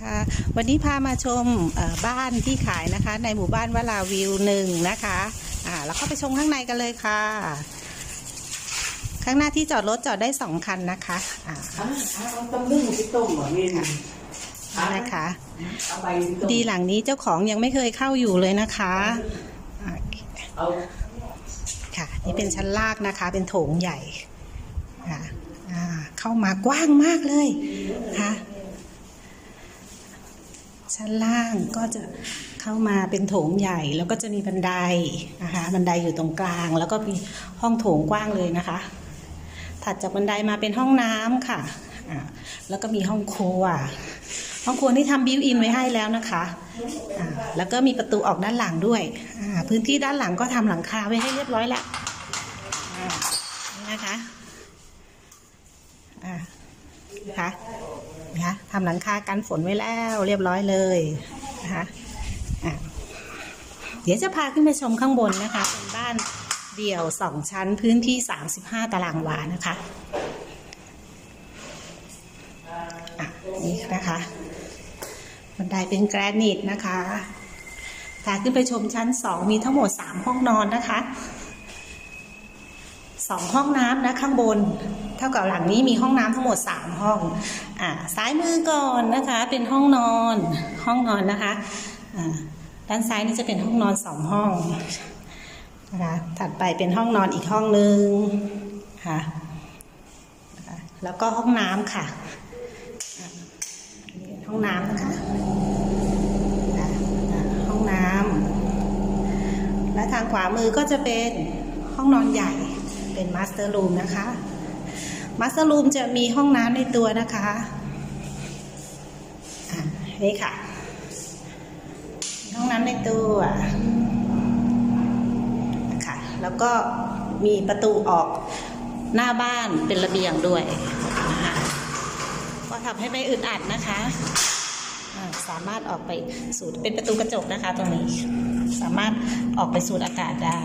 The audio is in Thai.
ค่ะ วันนี้พามาชมเอ่อบ้านที่ขายนะคะ ในหมู่บ้านวลาวิวหนึ่งนะคะอ่าแล้วเข้าไปชมข้างในกันเลยค่ะ ข้างหน้าที่จอดรถจอดได้สองคันนะคะอ่าอ่าเอาตำลึงไปต้มเหรอเนี่ยนี่นะคะเอาใบไปต้มดีหลังนี้เจ้าของยังไม่เคยเข้าอยู่เลยนะคะอ่าเอาค่ะนี่เป็นชั้นลากนะคะ เป็นโถงใหญ่ค่ะอ่าเข้ามากว้างมากเลยค่ะ ชั้นล่างก็จะเข้ามาเป็นโถงใหญ่ แล้วก็จะมีบันไดนะคะ บันไดอยู่ตรงกลาง แล้วก็มีห้องโถงกว้างเลยนะคะ ถัดจากบันไดมาเป็นห้องน้ำค่ะอ่าแล้วก็มีห้องครัว ห้องครัวนี่ทำบิวอินไว้ให้แล้วนะคะอ่าแล้วก็มีประตูออกด้านหลังด้วย พื้นที่ด้านหลังก็ทำหลังคาไว้ให้เรียบร้อยแล้วนี่นะคะอ่านะคะ นะคะทำหลังคากันฝนไว้แล้วเรียบร้อยเลยนะคะเดี๋ยวจะพาขึ้นไปชมข้างบนนะคะ เป็นบ้านเดี่ยวสองชั้นพื้นที่ 35 ตารางวานะคะะนี่นะคะบันไดเป็นแกรนิตนะคะพาขึ้นไปชมชั้นสองมีทั้งหมดสามห้องนอนนะคะสองห้องน้ำนะข้างบน เท่ากับหลังนี้มีห้องน้ำทั้งหมดสามห้องอ่าซ้ายมือก่อนนะคะ เป็นห้องนอน ห้องนอนนะคะอ่าด้านซ้ายนี่จะเป็นห้องนอนสองห้องนะคะถัดไปเป็นห้องนอนอีกห้องหนึ่งค่ะแล้วก็ห้องน้ำค่ะห้องน้ำนะคะอะอะห้องน้ำและทางขวามือก็จะเป็นห้องนอนใหญ่เป็นมาสเตอร์รูมนะคะ มาสเตอร์รูมจะมีห้องน้ำในตัวนะคะะนี่ค่ะ ห้องน้ำในตัวค่ะ แล้วก็มีประตูออกหน้าบ้านเป็นระเบียงด้วยก็ทำให้ไม่อึดอัดนะคะสามารถออกไปสูดเป็นประตูกระจกนะคะตรงนี้ สามารถออกไปสูดอากาศได้